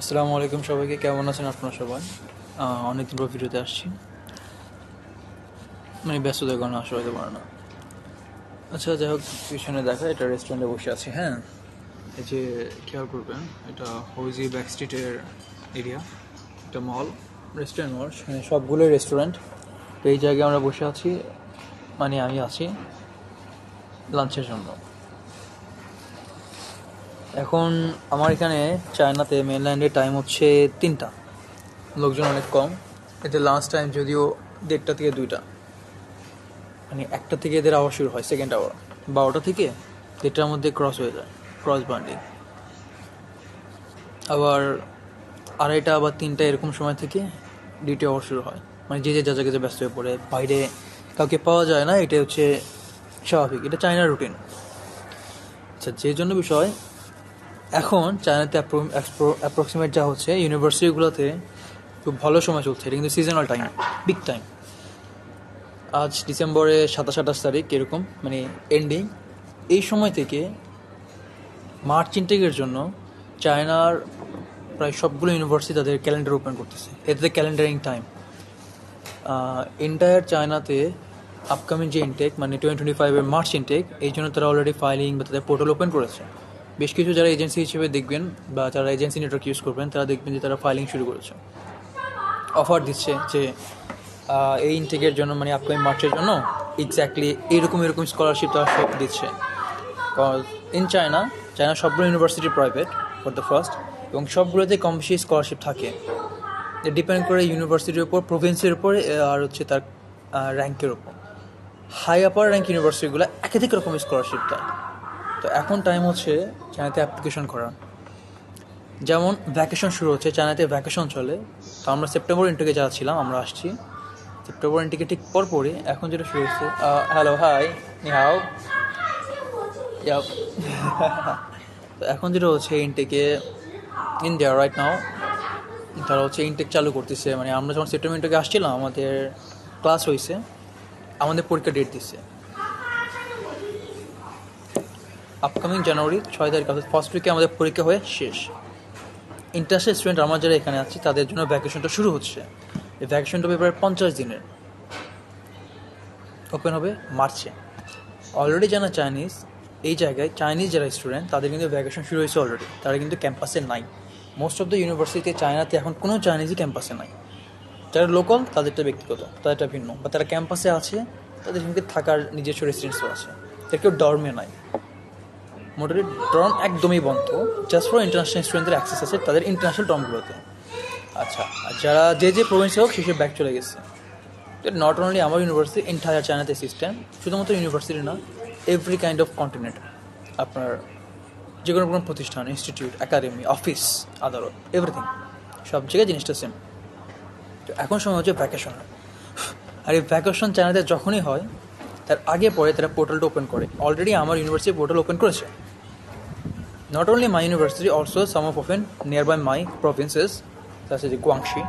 আসসালামু আলাইকুম সবাইকে, কেমন আছেন আপনারা সবাই? অনেকদিন পর ভিডিওতে আসছি। মানে ব্যস্ততার কারণে আসা হতে পারে না। আচ্ছা যাই হোক, পিছনে দেখা, এটা রেস্টুরেন্টে বসে আছি হ্যাঁ? এই যে, খেয়াল করবেন, এটা হইজি ব্যাক স্ট্রিটের এরিয়া এটা মল রেস্টুরেন্ট মল সেখানে সবগুলোই রেস্টুরেন্ট তো এই জায়গায় আমরা বসে আছি মানে আমি আছি লাঞ্চের জন্য। এখন আমার এখানে চায়নাতে মেনল্যান্ডে টাইম হচ্ছে তিনটা। লোকজন অনেক কম। এতে লাঞ্চ টাইম যদিও দেড়টা থেকে দুইটা। মানে একটা থেকে এদের আওয়ার শুরু হয় সেকেন্ড আওয়ার বারোটা থেকে দেড়টার মধ্যে ক্রস হয়ে যায় ক্রস বান্ডিং আবার আড়াইটা বা তিনটা এরকম সময় থেকে ডিউটি আওয়ার শুরু হয়। মানে যে যে যা জায়গায় ব্যস্ত হয়ে পড়ে। বাইরে কাউকে পাওয়া যায় না এটা হচ্ছে স্বাভাবিক। এটা চায়নার রুটিন আচ্ছা যে জন্য বিষয় এখন চায়নাতে অ্যাপ্রক্সিমেট যা হচ্ছে ইউনিভার্সিটিগুলোতে খুব ভালো সময় চলছে। এটা কিন্তু সিজনাল টাইম বিগ টাইম আজ ডিসেম্বরে সাতাশ, আঠাশ তারিখ এরকম মানে এন্ডিং এই সময় থেকে মার্চ ইনটেকের জন্য চায়নার প্রায় সবগুলো ইউনিভার্সিটি তাদের ক্যালেন্ডার ওপেন করতেছে। এতে ক্যালেন্ডারিং টাইম এন্টায়ার চায়নাতে আপকামিং যে ইনটেক মানে টোয়েন্টি টোয়েন্টি ফাইভের মার্চ ইনটেক এই জন্য তারা অলরেডি ফাইলিং বা তাদের পোর্টাল ওপেন করেছে। বেশ কিছু যারা এজেন্সি হিসেবে দেখবেন বা যারা এজেন্সি নেটওয়ার্ক ইউজ করবেন, তারা দেখবেন যে তারা ফাইলিং শুরু করেছে। অফার দিচ্ছে যে এই ইনটেকের জন্য মানে আপকামিং মার্চের জন্য এক্স্যাক্টলি এরকম এরকম স্কলারশিপ তারা সব দিচ্ছে। ইন চায়না চায়না সবগুলো university private for the first এবং সবগুলোতে কম বেশি স্কলারশিপ থাকে। ডিপেন্ড করে ইউনিভার্সিটির উপর প্রভিন্সের উপর আর হচ্ছে তার র্যাঙ্কের উপর। হাই আপার র্যাঙ্ক ইউনিভার্সিটিগুলো একাধিক রকম স্কলারশিপ দেয়। তো এখন টাইম হচ্ছে চায়নাতে অ্যাপ্লিকেশন করার। যেমন ভ্যাকেশন শুরু হচ্ছে চায়নাতে ভ্যাকেশন চলে। তো আমরা সেপ্টেম্বর ইন্টেকে যাচ্ছিলাম, আমরা আসছি। সেপ্টেম্বর ইন্টেকে ঠিক পরপরই এখন যেটা শুরু হচ্ছে হ্যালো হাই নিহাও। তো এখন যেটা হচ্ছে ইনটেকে ইন্ডিয়া রাইট নাও তারা হচ্ছে ইনটেক চালু করতেছে। মানে আমরা যখন সেপ্টেম্বর ইনটেকে আসছিলাম, আমাদের ক্লাস হয়েছে আমাদের পরীক্ষা ডেট দিচ্ছে আপকামিং জানুয়ারি ছয় তারিখ, অর্থাৎ ফার্স্ট উইকে আমাদের পরীক্ষা হয়ে শেষ। ইন্টারন্যাশনাল স্টুডেন্ট আমরা যারা এখানে আছি, তাদের জন্য ভ্যাকেশনটা শুরু হচ্ছে। এই ভ্যাকেশনটা প্রায় পঞ্চাশ দিনের। ওপেন হবে মার্চে অলরেডি জানা চাইনিজ এই জায়গায় চাইনিজ যারা স্টুডেন্ট তাদের কিন্তু ভ্যাকেশন শুরু হয়েছে অলরেডি তারা কিন্তু ক্যাম্পাসে নাই। মোস্ট অফ দ্য ইউনিভার্সিটিতে চায়নাতে এখন কোনো চাইনিজই ক্যাম্পাসে নাই। যারা লোকাল তাদেরটা ব্যক্তিগত, তাদেরটা ভিন্ন। বা তারা ক্যাম্পাসে আছে, তাদের কিন্তু থাকার নিজস্ব রেসিডেন্সও আছে। তাদের কেউ ডর্মে নাই। মোটামুটি ড্রম একদমই বন্ধ। জাস্ট ফর ইন্টারন্যাশনাল স্টুডেন্টদের অ্যাক্সেস আছে, তাদের ইন্টারন্যাশনাল ড্রমগুলোতে আচ্ছা আর যারা যে যে প্রভিন্সে হোক সেসব ব্যাক চলে গেছে। নট অনলি আমার ইউনিভার্সিটি এন্টায়ার চায়নাতে সিস্টেম শুধুমাত্র ইউনিভার্সিটি না এভরি কাইন্ড অফ কন্টিনেন্ট আপনার যে কোনো কোনো প্রতিষ্ঠান ইনস্টিটিউট একাডেমি অফিস আদালত এভরিথিং সব জায়গায় জিনিসটা সেম তো এখন সময় হচ্ছে ভ্যাকেশন আর এই ভ্যাকেশন চায়নাতে যখনই হয়, তার আগে পরে তারা পোর্টালটা ওপেন করে। অলরেডি আমার ইউনিভার্সিটি পোর্টাল ওপেন করেছে। Not only my university also some of open nearby my provinces তার সাথে গুয়াংশি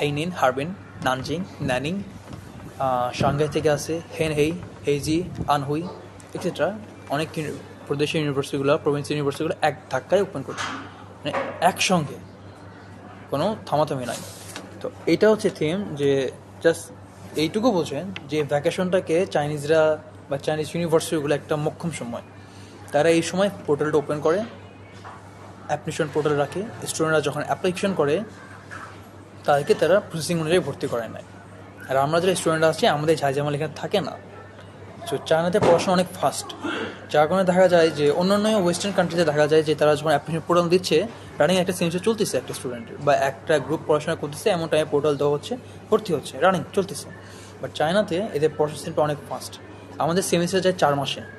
হেইনিন হারবিন নানজিং ন্যানিং সাংঘাই থেকে আছে হেন হেই হেইজি আনহুই এক্সেট্রা অনেক প্রদেশের ইউনিভার্সিটিগুলো প্রভিন্স ইউনিভার্সিটিগুলো এক ধাক্কায় ওপেন করছে। মানে একসঙ্গে। কোনো থামাথামি নাই। তো এটা হচ্ছে থিম যে জাস্ট এইটুকু বোঝেন যে ভ্যাকেশনটাকে চাইনিজরা বা চাইনিজ ইউনিভার্সিটিগুলো একটা মোক্ষম সময়। তারা এই সময় পোর্টালটা ওপেন করে অ্যাপ্লিকেশন পোর্টাল রাখে। স্টুডেন্টরা যখন অ্যাপ্লিকেশন করে, তাদেরকে তারা প্রসেসিং অনুযায়ী ভর্তি করে নেয়। আর আমরা যারা স্টুডেন্ট আছি, আমাদের ঝাঁঝামাল এখানে থাকে না। তো চায়নাতে পড়াশোনা অনেক ফাস্ট যার কারণে দেখা যায় যে, অন্যান্য ওয়েস্টার্ন কান্ট্রিতে দেখা যায় যে, তারা যখন অ্যাপ্লিকেশন পোর্টাল দিচ্ছে রানিং একটা সেমিস্টার চলতেছে একটা স্টুডেন্টের বা একটা গ্রুপ পড়াশোনা করতেছে, এমন টাইমে পোর্টাল দেওয়া হচ্ছে, ভর্তি হচ্ছে রানিং চলতেছে। বাট চায়নাতে এদের প্রসেসিংটা অনেক ফাস্ট আমাদের সেমিস্টার যায় চার মাসে।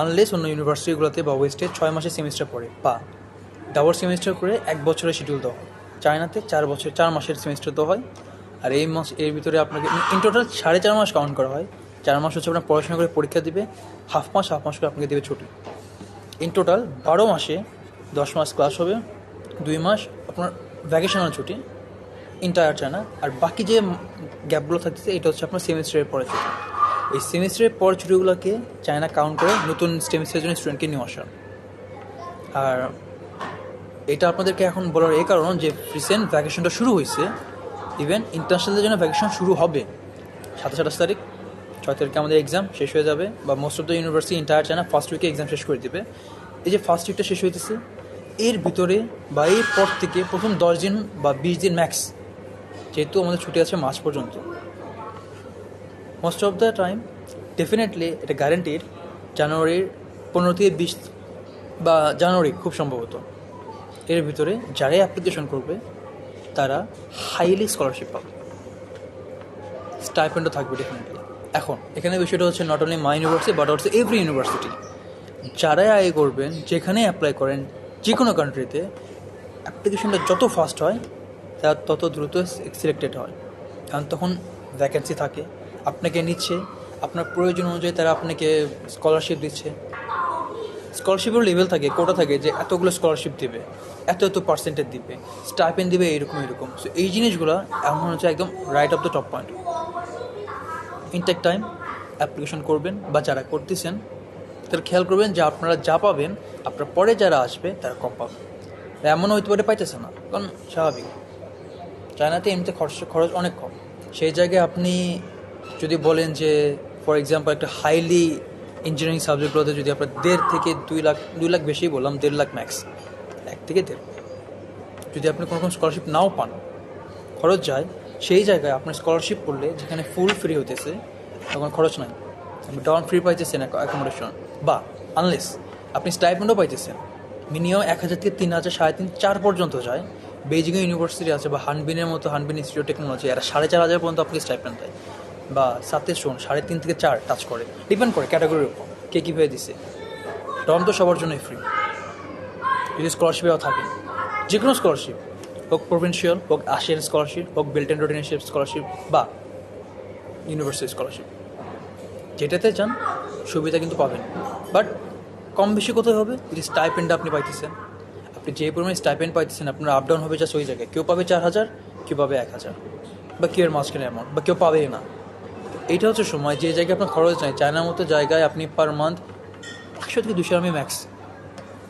আনলেস অন্য ইউনিভার্সিটিগুলোতে বা ওয়েস্টে ছয় মাসের সেমিস্টার পড়ে, বা ডাবল সেমিস্টার করে এক বছরের শিডিউল দেওয়া হয়। চায়নাতে চার বছর, চার মাসের সেমিস্টার দেওয়া হয়। আর এই মাস, এর ভিতরে আপনাকে ইন টোটাল সাড়ে চার মাস কাউন্ট করা হয়। চার মাস হচ্ছে আপনার পড়াশোনা করে পরীক্ষা দিবে হাফ মাস হাফ মাস করে আপনাকে দেবে ছুটি। ইন টোটাল বারো মাসে দশ মাস ক্লাস হবে, দুই মাস আপনার ভ্যাকেশনাল ছুটি ইন্টায়ার চায়না। আর বাকি যে গ্যাপগুলো থাকতেছে, এটা হচ্ছে আপনার সেমিস্টারের পরে ছুটি। এই সেমিস্টারের পর ছুটিগুলোকে চায়না কাউন্ট করে নতুন সেমিস্টারের জন্য স্টুডেন্টকে নিয়ে আসা। আর এটা আপনাদেরকে এখন বলার এই কারণ যে রিসেন্ট ভ্যাকেশনটা শুরু হয়েছে ইভেন ইন্টারন্যাশনালদের জন্য ভ্যাকেশন শুরু হবে। সাতাশ আঠাশ তারিখ, ছয় তারিখে আমাদের এক্সাম শেষ হয়ে যাবে বা most of the university entire China first উইকে এক্সাম শেষ করে দেবে। এই যে ফার্স্ট উইকটা শেষ হইতেছে, এর ভিতরে বা এর পর থেকে প্রথম দশ দিন বা বিশ দিন ম্যাক্স যেহেতু আমাদের ছুটি আছে মাস পর্যন্ত। Most of the time definitely এটা গ্যারেন্টির জানুয়ারির পনেরো থেকে বিশ বা জানুয়ারি খুব সম্ভবত। এর ভিতরে যারাই অ্যাপ্লিকেশন করবে, তারা হাইলি স্কলারশিপ পাবে। স্টাইপেন্ডও থাকবে ডেফিনেটলি এখন, এখানে বিষয়টা হচ্ছে not only my university but also every university যারাই আয় করবেন, যেখানেই অ্যাপ্লাই করেন যে কোনো কান্ট্রিতে অ্যাপ্লিকেশনটা যত ফাস্ট হয়, তার তত দ্রুত সিলেক্টেড হয়। কারণ তখন ভ্যাকেন্সি থাকে। আপনাকে নিচ্ছে, আপনার প্রয়োজন অনুযায়ী তারা আপনাকে স্কলারশিপ দিচ্ছে। স্কলারশিপের লেভেল থাকে কোটা থাকে যে এতগুলো স্কলারশিপ দিবে, এত এত পার্সেন্টেজ দিবে স্টাইপেন দিবে এরকম এরকম। সো এই জিনিসগুলো এমন হচ্ছে একদম right of the top point intake time application করবেন বা যারা করতেছেন তারা খেয়াল করবেন যে আপনারা যা পাবেন, আপনার পরে যারা আসবে, তারা কম পাবে। এমনও হইতে পারে পাইতেছে না, কারণ স্বাভাবিক। চায়নাতে এমনিতে খরচ খরচ অনেক কম। সেই জায়গায় আপনি যদি বলেন যে ফর এক্সাম্পল একটা হাইলি ইঞ্জিনিয়ারিং সাবজেক্টগুলোতে যদি আপনার দেড় থেকে দুই লাখ দুই লাখ বেশি বললাম, দেড় লাখ ম্যাক্স এক থেকে দেড়। যদি আপনি কোনো কোনো স্কলারশিপ নাও পান, খরচ যায়, সেই জায়গায় আপনার স্কলারশিপ করলে যেখানে ফুল ফ্রি হইতেছে তখন খরচ নাই। আপনি ডাউন ফ্রি পাইতেছেন অ্যাকোমোডেশন বা আনলেস আপনি স্টাইপেন্ডও পাইতেছেন মিনিমাম এক হাজার থেকে তিন হাজার, সাড়ে তিন, চার পর্যন্ত যায়। বেজিং ইউনিভার্সিটি আছে বা হানবিনের মতো হানবিন ইনস্টিটিউট টেকনোলজি এরা সাড়ে চার হাজার পর্যন্ত আপনাকে স্টাইপেন্ড দেয়। বা সাতের শোন, সাড়ে তিন থেকে চার টাচ করে। ডিপেন্ড করে ক্যাটাগরির উপর, কে কীভাবে দিছে। ডম তো সবার জন্যই ফ্রি যদি স্কলারশিপেও থাকে যে কোনো স্কলারশিপ হোক প্রভিন্সিয়াল হোক আসিয়ান স্কলারশিপ হোক বেল্ট অ্যান্ড রোডিনেশিপ স্কলারশিপ বা ইউনিভার্সিটি স্কলারশিপ যেটাতে চান, সুবিধা কিন্তু পাবেন। বাট কম বেশি কোথায় হবে? যদি স্টাইপেন্ড আপনি পাইতেছেন। আপনি যে পরিমাণে স্টাইপেন্ড পাইতেছেন, আপনার আপ ডাউন হবে জাস্ট ওই জায়গায়। কেউ পাবে চার হাজার, কেউ পাবে এক হাজার। বা কেউ এর মাঝখানে অ্যামাউন্ট বা কেউ পাবেই না। এইটা হচ্ছে সময়, যে জায়গায় আপনার খরচ নাই, চায়নার মতো জায়গায় আপনি পার মান্থ একশো থেকে দুশো আমি ম্যাক্স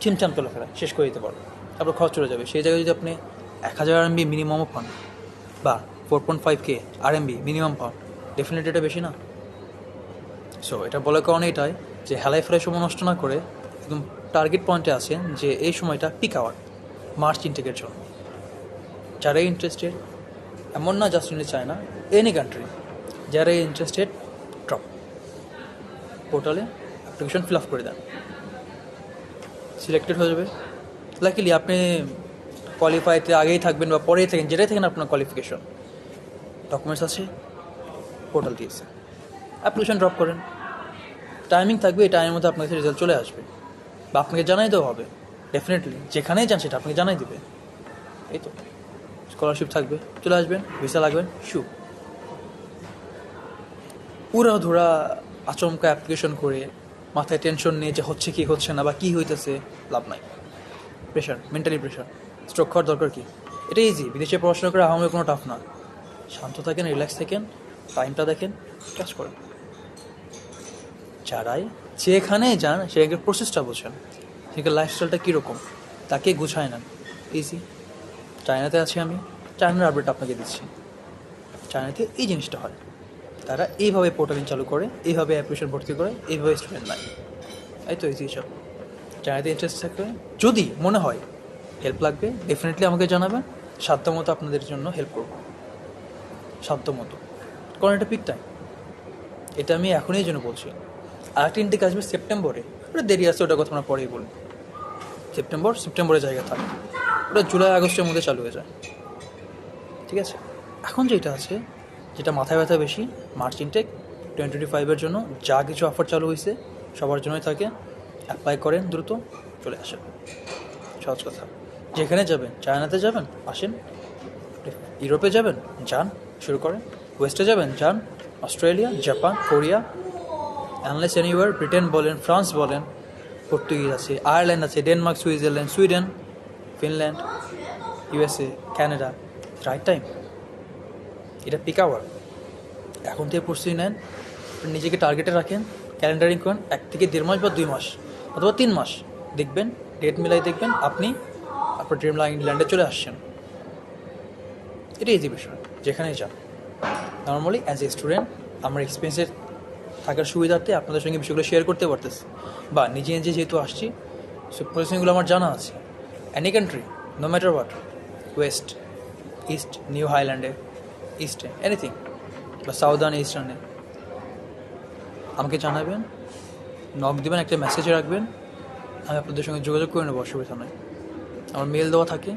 চিমচাম চলাফেরা শেষ করে দিতে পারবেন। তারপর খরচ চলে যাবে। সেই জায়গায় যদি আপনি এক হাজার আরএমবি মিনিমামও পান, বা four point five K RMB minimum পান ডেফিনেটলি এটা বেশি না। সো এটা বলার কারণে এটাই যে হেলাই ফেলায় সময় নষ্ট না করে একদম টার্গেট পয়েন্টে আছেন যে এই সময়টা পিক আওয়ার মার্চ ইনটেকের জন্য। যারাই ইন্টারেস্টেড এমন না জাস্ট ইন্ডিয়া চায় না এনি কান্ট্রি যারা ইন্টারেস্টেড ড্রপ পোর্টালে অ্যাপ্লিকেশন ফিল আপ করে দেন। সিলেক্টেড হয়ে যাবে। লাকিলি আপনি কোয়ালিফাইতে আগেই থাকবেন বা পরেই থাকেন, যেটাই থাকেন আপনার কোয়ালিফিকেশন ডকুমেন্টস আছে পোর্টাল দিয়েছে। অ্যাপ্লিকেশন ড্রপ করেন। টাইমিং থাকবে, এই টাইমের মধ্যে আপনার কাছে রেজাল্ট চলে আসবে। বা আপনাকে জানাই দেওয়া হবে। ডেফিনেটলি যেখানেই যান সেটা আপনাকে জানাই দেবে। এই তো স্কলারশিপ থাকবে, চলে আসবেন ভিসা লাগবেন শু পুরা ধরা আচমকা অ্যাপ্লিকেশন করে মাথায় টেনশন নিয়ে যে হচ্ছে কি, হচ্ছে না বা কী হইতেছে, লাভ নাই। প্রেশার মেন্টালি প্রেশার স্ট্রোক খাওয়ার দরকার কি? এটা ইজি বিদেশে পড়াশোনা করে আহমের কোনো টাফ না। শান্ত থাকেন রিল্যাক্স থাকেন টাইমটা দেখেন, কাজ করেন। যারাই যেখানে যান সেখানে প্রসেসটা বোঝেন। সেখানে লাইফস্টাইলটা কীরকম, তাকে গুছায় নেন। ইজি চায়নাতে আছি আমি। চায়নার আপডেট আপনাকে দিচ্ছি। চায়নাতে এই জিনিসটা হয়। তারা এইভাবে পোর্টালিং চালু করে, এইভাবে অ্যাপ্লিকেশন ভর্তি করে, এইভাবে স্টুডেন্ট নেয় এই তো ইজি সব চায়নাতে ইন্টারেস্ট থাকবে, যদি মনে হয় হেল্প লাগবে ডেফিনেটলি আমাকে জানাবেন। সাধ্যমতো আপনাদের জন্য হেল্প করব। সাধ্যমতো। কারণ এটা পিক টাইম এটা আমি এখনই জন্য বলছি। আর একটা ইনটেক আসবে সেপ্টেম্বরে। ওটা দেরি আছে ওটা কথা আমরা পরেই বলব। সেপ্টেম্বর, সেপ্টেম্বরের জায়গা থাকে। ওটা জুলাই, আগস্টের মধ্যে চালু হয়ে যায়। ঠিক আছে? এখন যেটা আছে যেটা মাথায় ব্যথা বেশি, মার্চ ইনটেক টোয়েন্টি টোয়েন্টি ফাইভের জন্য যা কিছু অফার চালু হয়েছে সবার জন্যই থাকে। অ্যাপ্লাই করেন দ্রুত, চলে আসেন। সহজ কথা। যেখানে যাবেন, চায়নাতে যাবেন, আসেন। ইউরোপে যাবেন, যান, শুরু করেন। ওয়েস্টে যাবেন, যান, Australia, Japan, Korea unless anywhere Britain বলেন, ফ্রান্স বলেন, পর্তুগিজ আছে, আয়ারল্যান্ড আছে, Denmark, Switzerland, Sweden, Finland, USA Canada right time এটা পিক আওয়ার এখন থেকে প্রস্তুতি নেন, নিজেকে টার্গেটে রাখেন ক্যালেন্ডারিং করেন, এক থেকে দেড় মাস বা দুই মাস অথবা তিন মাস। দেখবেন ডেট মিলাই দেখবেন, আপনি আপনার ড্রিম লাইন ল্যান্ডে চলে আসছেন। এটা ইজি বিষয়, যেখানেই যান। নর্মালি অ্যাজ এ স্টুডেন্ট আমার এক্সপিরিয়েন্সের থাকার সুবিধার্থে আপনাদের সঙ্গে বিষয়গুলো শেয়ার করতে পারতেছি। বা নিজে নিজে যেহেতু আসছি সব পজিশনগুলো আমার জানা আছে। Any country no matter what west east new হাইল্যান্ডে ইস্টে এনিথিং বা সাউদার্ন ইস্টার্নে আমাকে জানাবেন নক দেবেন, একটা মেসেজ রাখবেন। আমি আপনাদের সঙ্গে যোগাযোগ করে নেব অসুবিধা নয় আমার মেল দেওয়া থাকে।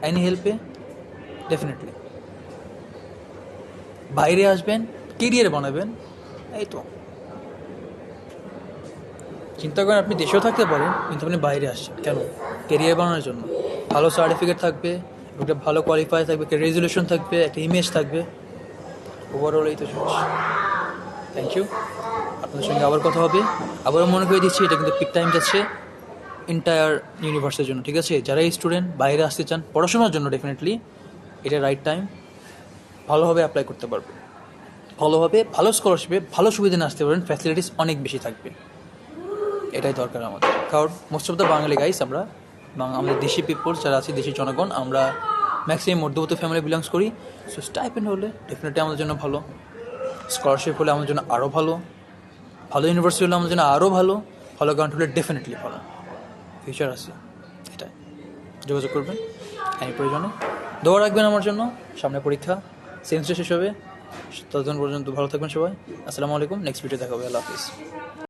অ্যানি হেল্পে ডেফিনেটলি বাইরে আসবেন কেরিয়ার বানাবেন, এই তো। চিন্তা করেন, আপনি দেশেও থাকতে পারেন, কিন্তু আপনি বাইরে আসছেন। কেন? কেরিয়ার বানানোর জন্য। ভালো সার্টিফিকেট থাকবে। একটা ভালো কোয়ালিফাই থাকবে, একটা রেজলিউশন থাকবে, একটা ইমেজ থাকবে। ওভারঅল এই তো শেষ। থ্যাংক ইউ আপনাদের সঙ্গে আবার কথা হবে। আবারও মনে করে দিচ্ছি, এটা কিন্তু পিক টাইম যাচ্ছে এন্টায়ার ইউনিভার্সের জন্য, ঠিক আছে? যারা স্টুডেন্ট বাইরে আসতে চান, পড়াশোনার জন্য ডেফিনেটলি এটা রাইট টাইম ভালোভাবে অ্যাপ্লাই করতে পারবে। ভালোভাবে ভালো স্কলারশিপে ভালো সুবিধা নিয়ে আসতে পারবেন ফ্যাসিলিটিস অনেক বেশি থাকবে। এটাই দরকার আমাদের। কারণ most of the Bengali guys আমরা বাং- আমাদের দেশি পিপল যারা আছে দেশি জনগণ, আমরা ম্যাক্সিমাম মধ্যবর্তী ফ্যামিলি বিলংস করি। সো স্টাইপেন্ড হলে ডেফিনেটলি আমাদের জন্য ভালো। স্কলারশিপ হলে আমাদের জন্য আরও ভালো। ভালো ইউনিভার্সিটি হলে আমাদের জন্য আরও ভালো। ভালো গ্রান্ট হলে ডেফিনেটলি ভালো। ফিউচার আছে। এটাই। যোগাযোগ করবেন। any প্রয়োজনে। দোয়া রাখবেন আমার জন্য। সামনে পরীক্ষা। সেমিস্টার শেষ হবে। ততদিন পর্যন্ত ভালো থাকবেন সবাই। আসসালামু আলাইকুম। নেক্সট ভিডিও দেখা হবে। আল্লাহ হাফিজ।